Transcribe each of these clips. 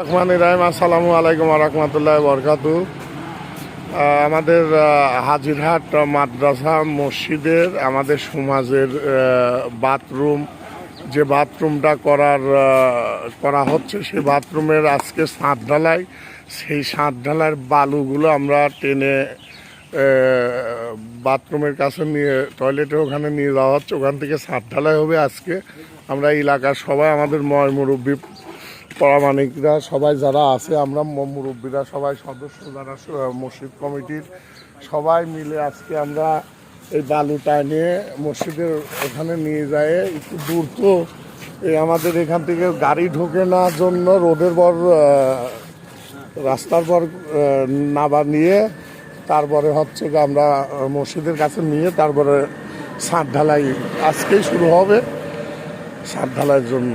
রহমান ইরাহিম, আসসালামু আলাইকুম রহমতুল্লাহ বরকাতু আমাদের হাজিরহাট মাদ্রাসা মসজিদের, আমাদের সমাজের বাথরুম, যে বাথরুমটা করার করা হচ্ছে সেই বাথরুমের আজকে সাঁত ঢালাই সেই সাঁত ঢালাইয়ের বালুগুলো আমরা টেনে বাথরুমের কাছে নিয়ে, টয়লেটে ওখানে নিয়ে যাওয়া হচ্ছে। ওখান থেকে সাঁত ঢালাই হবে আজকে। আমরা এলাকার সবাই, আমাদের ময় মুরব্বী পরামানিকরা সবাই যারা আছে, আমরা মুরব্বীরা সবাই, সদস্য যারা মসজিদ কমিটির সবাই মিলে আজকে আমরা এই বালুটা নিয়ে মসজিদের ওখানে নিয়ে যায় একটু দূর তো এই আমাদের এখান থেকে গাড়ি ঢোকে না জন্য রোডের পর রাস্তার পর নাবা নিয়ে তারপরে হচ্ছে আমরা মসজিদের কাছে নিয়ে তারপরে ছাদ ঢালাই আজকেই শুরু হবে ছাদ ঢালাইয়ের জন্য।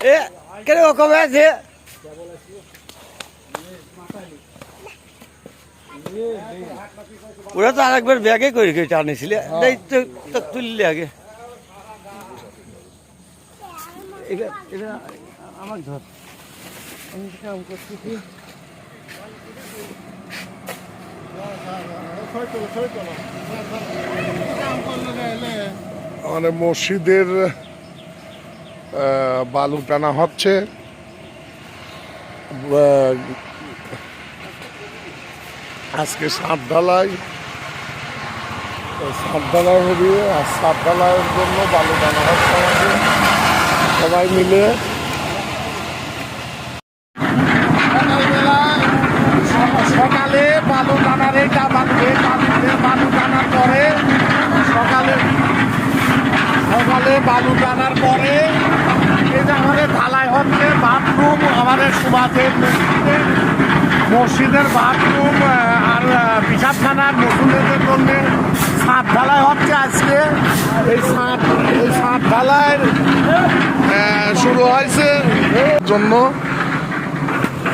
এ কেন কবে আছে? ওরা তো আরেকবার ব্যাগে করে করে টানেছিলে। এই তো তুললে আগে। এটা এটা আমার ধর। আমি কাম করতেছি মানে মসজিদের বালু টানা হচ্ছে। আজকে সাত ঢালাই। সাত ঢালাই হবে আর সাত ঢালাইয়ের জন্য বালু টানা হচ্ছে সবাই মিলে সকালে বালু টানার এইটা বালু এই বালু- এই বালু টানার পরে সকালে সকালে বালু টানার পরে এই যে আমাদের ঢালাই হচ্ছে বাথরুম আমাদের সুবাসের মসজিদের মসজিদের বাথরুম আর পিসাবখানার মুসলিমদের জন্য ছাদ ঢালাই হচ্ছে আজকে। এই ছাদ এই ছাদ ঢালাইয়ের শুরু হয়েছে জন্য।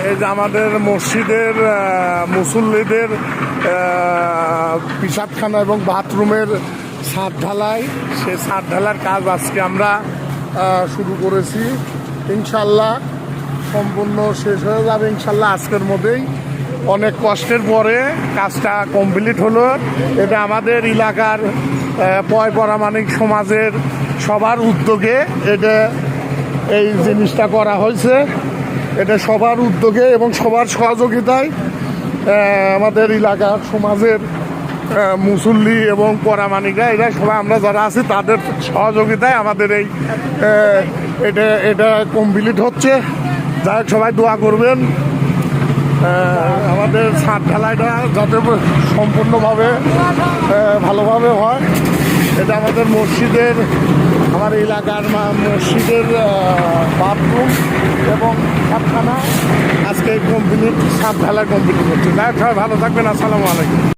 এই যে আমাদের মসজিদের মুসল্লিদের পিসাবখানা এবং বাথরুমের ছাদ ঢালাই, সে ছাদ ঢালার কাজ আজকে আমরা শুরু করেছি। ইনশাল্লাহ সম্পূর্ণ শেষ হয়ে যাবে ইনশাল্লাহ আজকের মধ্যেই। অনেক কষ্টের পরে কাজটা কমপ্লিট হলো। এটা আমাদের এলাকার পয় পরামানিক সমাজের সবার উদ্যোগে এটা, এই জিনিসটা করা হয়েছে। এটা সবার উদ্যোগে এবং সবার সহযোগিতায় আমাদের এলাকার সমাজের মুসল্লি এবং পরামানিকরা, এরা সবাই আমরা যারা আছি, তাদের সহযোগিতায় আমাদের এই এটা এটা কমপ্লিট হচ্ছে। যাই সবাই দোয়া করবেন। আমাদের ছাদ ঢালাইটা যাতে সম্পূর্ণভাবে ভালোভাবে হয়। এটা আমাদের মসজিদের, আমার এলাকার মসজিদের বাথরুম এবং সাতখানা আজকে কমপ্লিট সাত ঢালাই কমপ্লিট হচ্ছে। যাই সবাই ভালো থাকবেন। আসসালামু আলাইকুম।